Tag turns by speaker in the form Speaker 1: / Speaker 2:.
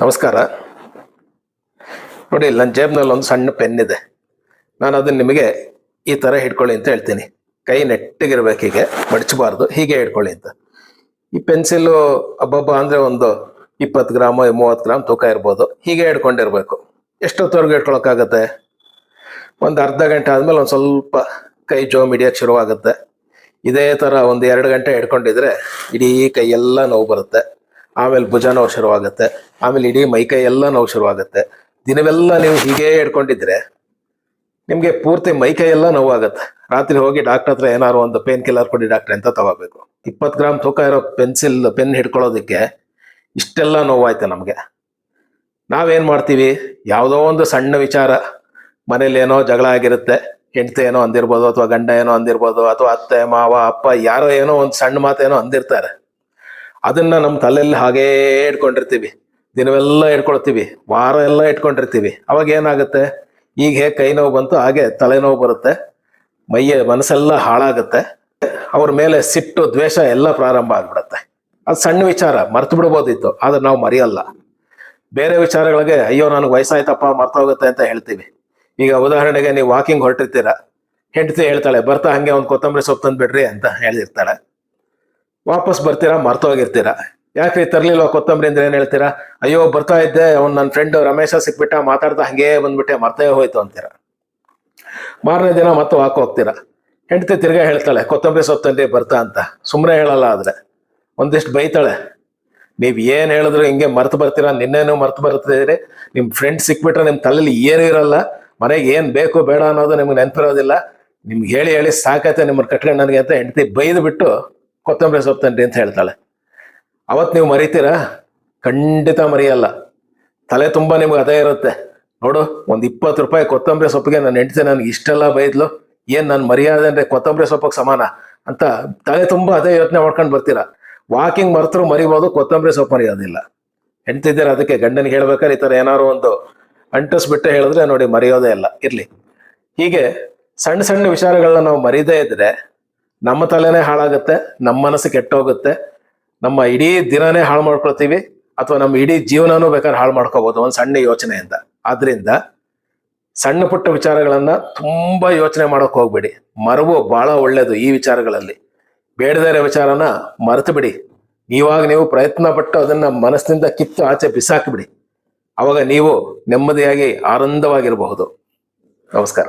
Speaker 1: ನಮಸ್ಕಾರ. ನೋಡಿ, ನನ್ನ ಜೇಬ್ನಲ್ಲಿ ಒಂದು ಸಣ್ಣ ಪೆನ್ ಇದೆ. ನಾನು ಅದನ್ನು ನಿಮಗೆ ಈ ಥರ ಹಿಡ್ಕೊಳ್ಳಿ ಅಂತ ಹೇಳ್ತೀನಿ. ಕೈ ನೆಟ್ಟಿಗಿರ್ಬೇಕು ಹೀಗೆ, ಮಡಚಬಾರ್ದು, ಹೀಗೆ ಹಿಡ್ಕೊಳ್ಳಿ ಅಂತ. ಈ ಪೆನ್ಸಿಲು ಅಬ್ಬಬ್ಬ ಅಂದರೆ ಒಂದು ಇಪ್ಪತ್ತು ಗ್ರಾಮ್, ಮೂವತ್ತು ಗ್ರಾಮ್ ತೂಕ ಇರ್ಬೋದು. ಹೀಗೆ ಹಿಡ್ಕೊಂಡಿರ್ಬೇಕು. ಎಷ್ಟೊತ್ತವರೆಗೂ ಹಿಡ್ಕೊಳಕ್ಕಾಗತ್ತೆ? ಒಂದು ಅರ್ಧ ಗಂಟೆ ಆದಮೇಲೆ ಒಂದು ಸ್ವಲ್ಪ ಕೈ ಜೋ ಹಿಡಿಯೋಕ್ಕೆ ಶುರುವಾಗುತ್ತೆ. ಇದೇ ಥರ ಒಂದು ಎರಡು ಗಂಟೆ ಹಿಡ್ಕೊಂಡಿದ್ರೆ ಇಡೀ ಕೈ ಎಲ್ಲ ನೋವು ಬರುತ್ತೆ. ಆಮೇಲೆ ಭುಜ ನೋವು ಶುರುವಾಗುತ್ತೆ. ಆಮೇಲೆ ಇಡೀ ಮೈಕೈ ಎಲ್ಲ ನೋವು ಶುರುವಾಗುತ್ತೆ. ದಿನವೆಲ್ಲ ನೀವು ಹೀಗೇ ಇಟ್ಕೊಂಡಿದ್ರೆ ನಿಮಗೆ ಪೂರ್ತಿ ಮೈಕೈ ಎಲ್ಲ ನೋವಾಗುತ್ತೆ. ರಾತ್ರಿ ಹೋಗಿ ಡಾಕ್ಟರ್ ಹತ್ರ ಏನಾದ್ರು ಒಂದು ಪೇನ್ ಕಿಲ್ಲರ್ ಕೊಡಿ ಡಾಕ್ಟರ್ ಅಂತ ತಗೋಬೇಕು. ಇಪ್ಪತ್ತು ಗ್ರಾಮ್ ತೂಕ ಇರೋ ಪೆನ್ಸಿಲ್, ಪೆನ್ ಹಿಡ್ಕೊಳ್ಳೋದಕ್ಕೆ ಇಷ್ಟೆಲ್ಲ ನೋವಾಯ್ತು ನಮಗೆ. ನಾವೇನು ಮಾಡ್ತೀವಿ? ಯಾವುದೋ ಒಂದು ಸಣ್ಣ ವಿಚಾರ. ಮನೇಲಿ ಏನೋ ಜಗಳ ಆಗಿರುತ್ತೆ. ಹೆಂಡತಿ ಏನೋ ಅಂದಿರ್ಬೋದು ಅಥವಾ ಗಂಡ ಏನೋ ಅಂದಿರ್ಬೋದು ಅಥವಾ ಅತ್ತೆ, ಮಾವ, ಅಪ್ಪ, ಯಾರೋ ಏನೋ ಒಂದು ಸಣ್ಣ ಮಾತೇನೋ ಅಂದಿರ್ತಾರೆ. ಅದನ್ನ ನಮ್ಮ ತಲೆಯಲ್ಲಿ ಹಾಗೇ ಇಟ್ಕೊಂಡಿರ್ತೀವಿ. ದಿನವೆಲ್ಲ ಇಟ್ಕೊಳ್ತೀವಿ. ವಾರ ಎಲ್ಲ ಇಟ್ಕೊಂಡಿರ್ತೀವಿ. ಅವಾಗ ಏನಾಗುತ್ತೆ? ಈಗ ಹೇಗೆ ಕೈ ನೋವು ಬಂತು, ಹಾಗೆ ತಲೆನೋವು ಬರುತ್ತೆ. ಮೈಯ ಮನಸ್ಸೆಲ್ಲ ಹಾಳಾಗುತ್ತೆ. ಅವ್ರ ಮೇಲೆ ಸಿಟ್ಟು, ದ್ವೇಷ ಎಲ್ಲ ಪ್ರಾರಂಭ ಆಗ್ಬಿಡುತ್ತೆ. ಅದು ಸಣ್ಣ ವಿಚಾರ, ಮರ್ತು ಬಿಡ್ಬೋದಿತ್ತು, ಆದ್ರೆ ನಾವು ಮರೆಯಲ್ಲ. ಬೇರೆ ವಿಚಾರಗಳಿಗೆ, ಅಯ್ಯೋ, ನನಗೆ ವಯಸ್ಸಾಯ್ತಪ್ಪ ಮರ್ತೋಗುತ್ತೆ ಅಂತ ಹೇಳ್ತೀವಿ. ಈಗ ಉದಾಹರಣೆಗೆ ನೀವು ವಾಕಿಂಗ್ ಹೊರಟಿರ್ತೀರ? ಹೆಂಡತಿ ಹೇಳ್ತಾಳೆ, ಬರ್ತಾ ಹಂಗೆ ಒಂದು ಕೊತ್ತಂಬರಿ ಸೊಪ್ಪು ತಂದ್ಬಿಡ್ರಿ ಅಂತ ಹೇಳಿರ್ತಾಳೆ. ವಾಪಸ್ ಬರ್ತೀರಾ? ಮರ್ತೋಗಿರ್ತೀರಾ? ಯಾಕೆ ತರ್ಲಿಲ್ಲ ಕೊತ್ತಂಬರಿ ಅಂದ್ರೆ ಏನ್ ಹೇಳ್ತೀರಾ? ಅಯ್ಯೋ, ಬರ್ತಾ ಇದ್ದೆ, ಅವ್ನು ನನ್ನ ಫ್ರೆಂಡ್ ರಮೇಶ ಸಿಕ್ಬಿಟ್ಟ ಮಾತಾಡ್ತಾ ಹಂಗೆ ಬಂದ್ಬಿಟ್ಟೆ, ಮರ್ತೇ ಹೋಯ್ತು ಅಂತೀರ? ಮಾರನೇ ದಿನ ಮತ್ತೆ ವಾಕ್ ಹೋಗ್ತೀರಾ? ಹೆಂಡತಿ ತಿರ್ಗಾ ಹೇಳ್ತಾಳೆ, ಕೊತ್ತಂಬರಿ ತಂದು ಬರ್ತಾ ಅಂತ. ಸುಮ್ಮನೆ ಹೇಳಲ್ಲ ಆದ್ರೆ. ಒಂದಿಷ್ಟು ಬೈತಾಳೆ. ನೀವು ಏನು ಹೇಳಿದ್ರು ಹಿಂಗೆ ಮರ್ತು ಬರ್ತೀರಾ? ನಿನ್ನೇನು ಮರ್ತು ಬರ್ತಿದ್ದೀರಿ ನಿಮ್ಮ ಫ್ರೆಂಡ್ ಸಿಕ್ಬಿಟ್ರೆ ನಿಮ್ಮ ತಲೆಯಲ್ಲಿ ಏನೂ ಇರಲ್ಲ. ಮನೆಗೆ ಏನು ಬೇಕು ಬೇಡ ಅನ್ನೋದು ನಿಮ್ಗೆ ನೆನಪಿರೋದಿಲ್ಲ. ನಿಮ್ಗೆ ಹೇಳಿ ಹೇಳಿ ಸಾಕೈತೆ ನಿಮ್ಮನ್ನು ಕಟ್ಕೊಂಡು ನನಗೆ ಅಂತ ಹೆಂಡತಿ ಬೈದು ಬಿಟ್ಟು ಕೊತ್ತಂಬರಿ ಸೊಪ್ಪು ತನ್ರಿ ಅಂತ ಹೇಳ್ತಾಳೆ. ಅವತ್ತು ನೀವು ಮರಿತೀರಾ? ಖಂಡಿತ ಮರೆಯಲ್ಲ. ತಲೆ ತುಂಬಾ ನಿಮ್ಗೆ ಅದೇ ಇರುತ್ತೆ. ನೋಡು, ಒಂದು ಇಪ್ಪತ್ತು ರೂಪಾಯಿ ಕೊತ್ತಂಬರಿ ಸೊಪ್ಪಿಗೆ ನನ್ನ ಹೆಂಡತಿ ನನಗೆ ಇಷ್ಟೆಲ್ಲ ಬೈದ್ಲು. ಏನು ನಾನು ಮರ್ಯಾದೆ ಅಂದ್ರೆ ಕೊತ್ತಂಬರಿ ಸೊಪ್ಪಿಗೆ ಸಮಾನ ಅಂತ ತಲೆ ತುಂಬಾ ಅದೇ ಯೋಚನೆ ಮಾಡ್ಕೊಂಡು ಬರ್ತೀರಾ? ವಾಕಿಂಗ್ ಮರ್ತರು ಮರಿಬೋದು, ಕೊತ್ತಂಬರಿ ಸೊಪ್ಪು ಮರೆಯೋದಿಲ್ಲ. ಹೆಂಡ್ತಿದ್ದೀರ ಅದಕ್ಕೆ? ಗಂಡನಿಗೆ ಹೇಳ್ಬೇಕಾದ್ರೆ ಈ ತರ ಏನಾದ್ರು ಒಂದು ಅಂಟಿಸ್ಬಿಟ್ಟೆ ಹೇಳಿದ್ರೆ ನೋಡಿ ಮರೆಯೋದೇ ಇಲ್ಲ. ಇರ್ಲಿ. ಹೀಗೆ ಸಣ್ಣ ಸಣ್ಣ ವಿಚಾರಗಳನ್ನ ನಾವು ಮರೀದೇ ಇದ್ರೆ ನಮ್ಮ ತಲೆನೇ ಹಾಳಾಗುತ್ತೆ, ನಮ್ಮ ಮನಸ್ಸು ಕೆಟ್ಟೋಗುತ್ತೆ, ನಮ್ಮ ಇಡೀ ದಿನನೇ ಹಾಳು ಮಾಡ್ಕೊಳ್ತೀವಿ, ಅಥವಾ ನಮ್ಮ ಇಡೀ ಜೀವನನೂ ಬೇಕಾದ್ರೆ ಹಾಳು ಮಾಡ್ಕೋಬಹುದು ಒಂದು ಸಣ್ಣ ಯೋಚನೆಯಿಂದ. ಆದ್ರಿಂದ ಸಣ್ಣ ಪುಟ್ಟ ವಿಚಾರಗಳನ್ನ ತುಂಬಾ ಯೋಚನೆ ಮಾಡೋಕೆ ಹೋಗ್ಬೇಡಿ. ಮರವು ಬಹಳ ಒಳ್ಳೇದು ಈ ವಿಚಾರಗಳಲ್ಲಿ. ಬೇಡದೇ ವಿಚಾರನ ಮರೆತು ಬಿಡಿ ನೀವಾಗ ನೀವು ಪ್ರಯತ್ನ ಪಟ್ಟು ಅದನ್ನ ಮನಸ್ಸಿನಿಂದ ಕಿತ್ತು ಆಚೆ ಬಿಸಾಕಿಬಿಡಿ. ಅವಾಗ ನೀವು ನೆಮ್ಮದಿಯಾಗಿ ಆನಂದವಾಗಿರಬಹುದು. ನಮಸ್ಕಾರ.